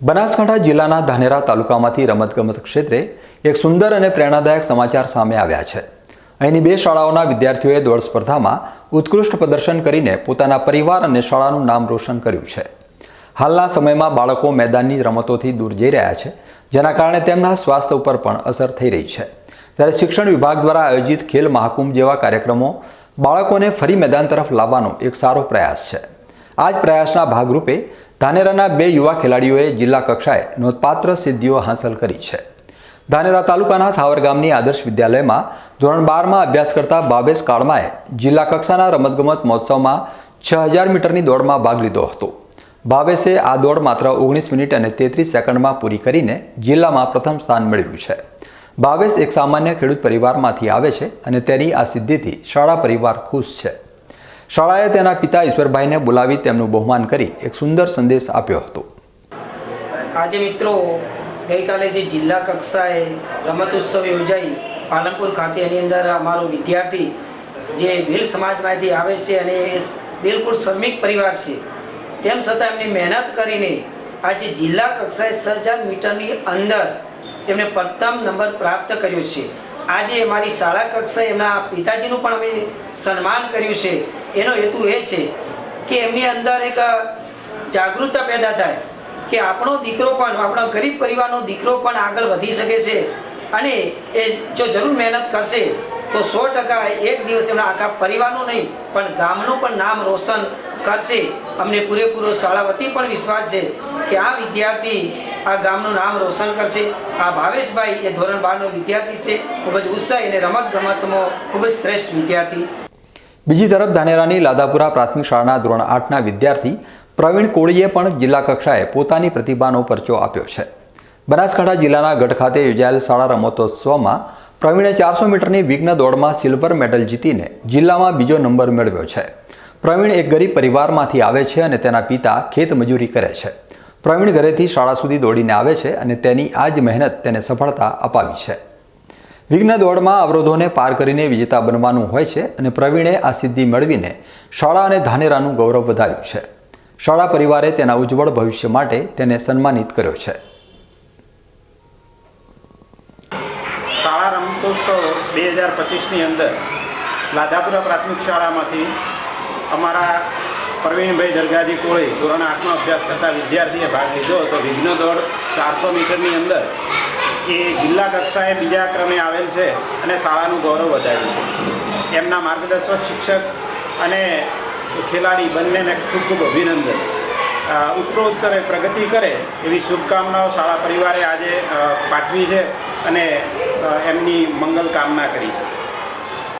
બનાસકાંઠા જિલ્લાના ધાનેરા તાલુકામાંથી રમતગમત ક્ષેત્રે એક સુંદર અને પ્રેરણાદાયક સમાચાર સામે આવ્યા છે. અહીંની બે શાળાઓના વિદ્યાર્થીઓએ દોડ સ્પર્ધામાં ઉત્કૃષ્ટ પ્રદર્શન કરીને પોતાના પરિવાર અને શાળાનું નામ રોશન કર્યું છે. હાલના સમયમાં બાળકો મેદાનની રમતોથી દૂર જઈ રહ્યા છે, જેના કારણે તેમના સ્વાસ્થ્ય ઉપર પણ અસર થઈ રહી છે. ત્યારે શિક્ષણ વિભાગ દ્વારા આયોજિત ખેલ મહાકુંભ જેવા કાર્યક્રમો બાળકોને ફરી મેદાન તરફ લાવવાનો એક સારો પ્રયાસ છે. આ જ પ્રયાસના ભાગરૂપે ધાનેરાના બે યુવા ખેલાડીઓએ જિલ્લા કક્ષાએ નોંધપાત્ર સિદ્ધિઓ હાંસલ કરી છે. ધાનેરા તાલુકાના થાવર ગામની આદર્શ વિદ્યાલયમાં ધોરણ બારમાં અભ્યાસ કરતા બાબેશ કાળમાએ જિલ્લા કક્ષાના રમતગમત મહોત્સવમાં છ હજાર મીટરની દોડમાં ભાગ લીધો હતો. ભાવેશે આ દોડ માત્ર ઓગણીસ મિનિટ અને તેત્રીસ સેકન્ડમાં પૂરી કરીને જિલ્લામાં પ્રથમ સ્થાન મેળવ્યું છે. ભાવેશ એક સામાન્ય ખેડૂત પરિવારમાંથી આવે છે અને તેની આ સિદ્ધિથી શાળા પરિવાર ખુશ છે. શાળાએ તેના પિતા ઈશ્વરભાઈને બોલાવી તેમનું બહુમાન કરી એક સુંદર સંદેશ આપ્યો હતો. આજે મિત્રો, ગઈકાલે જે જિલ્લા કક્ષાએ રમત ઉત્સવ યોજાઈ, પાલનપુર ખાતે એની અંદર અમારો વિદ્યાર્થી જે ભીલ સમાજમાંથી આવે છે અને એ બિલકુલ શ્રમિક પરિવાર છે, તેમ છતાં એમની મહેનત કરીને આજે જિલ્લા કક્ષાએ છ હજાર મીટરની અંદર એમણે પ્રથમ નંબર પ્રાપ્ત કર્યો છે. આજે અમારી શાળા કક્ષાએ એમના પિતાજીનું પણ અમે સન્માન કર્યું છે. એનો હેતુ એ છે કે એમની અંદર એક જાગૃતતા પેદા થાય કે આપણો દીકરો પણ, આપણા ગરીબ પરિવારનો દીકરો પણ આગળ વધી શકે છે. અને એ જો જરૂર મહેનત કરશે, તો સો ટકા એક દિવસ એમના આખા પરિવારનું નહીં, પણ ગામનું પણ નામ રોશન કરશે. અમને પૂરેપૂરો શાળા વતી પણ વિશ્વાસ છે કે આ વિદ્યાર્થી આ ગામનું નામ રોશન કરશે. આ ભાવેશભાઈ એ ધોરણ બારનો વિદ્યાર્થી છે. ખૂબ જ ઉત્સાહી અને રમત ગમતમાં ખૂબ જ શ્રેષ્ઠ વિદ્યાર્થી બીજી તરફ ધાનેરાની લાદાપુરા પ્રાથમિક શાળાના ધોરણ આઠના વિદ્યાર્થી પ્રવીણ કોળીએ પણ જિલ્લા કક્ષાએ પોતાની પ્રતિભાનો પરચો આપ્યો છે. બનાસકાંઠા જિલ્લાના ગઢ ખાતે યોજાયેલ શાળા રમતોત્સવમાં પ્રવીણે ચારસો મીટરની વિઘ્ન દોડમાં સિલ્વર મેડલ જીતીને જિલ્લામાં બીજો નંબર મેળવ્યો છે. પ્રવીણ એક ગરીબ પરિવારમાંથી આવે છે અને તેના પિતા ખેત મજૂરી કરે છે. પ્રવીણ ઘરેથી શાળા સુધી દોડીને આવે છે અને તેની આ જ મહેનત તેને સફળતા અપાવી છે. વિઘ્ન દોડમાં અવરોધોને પાર કરીને વિજેતા બનવાનું હોય છે અને પ્રવીણે આ સિદ્ધિ મેળવીને શાળા અને ધાનેરાનું ગૌરવ વધાર્યું છે. શાળા પરિવારે તેના ઉજ્જવળ ભવિષ્ય માટે તેને સન્માનિત કર્યો છે. શાળા રમતોત્સવ બે હજાર પચીસની અંદર લાધાપુરા પ્રાથમિક શાળામાંથી અમારા પ્રવીણભાઈ દરગાજી કોળી ધોરણ આઠમાં અભ્યાસ કરતા વિદ્યાર્થીએ ભાગ લીધો હતો. વિઘ્ન દોડ ચારસો મીટરની અંદર એ જિલ્લા કક્ષાએ બીજા ક્રમે આવેલ છે અને શાળાનું ગૌરવ વધાર્યું છે. એમના માર્ગદર્શક, શિક્ષક અને ખેલાડી બંનેને ખૂબ ખૂબ અભિનંદન. ઉત્તરોત્તરે પ્રગતિ કરે એવી શુભકામનાઓ શાળા પરિવારે આજે પાઠવી છે અને એમની મંગલ કામના કરી છે.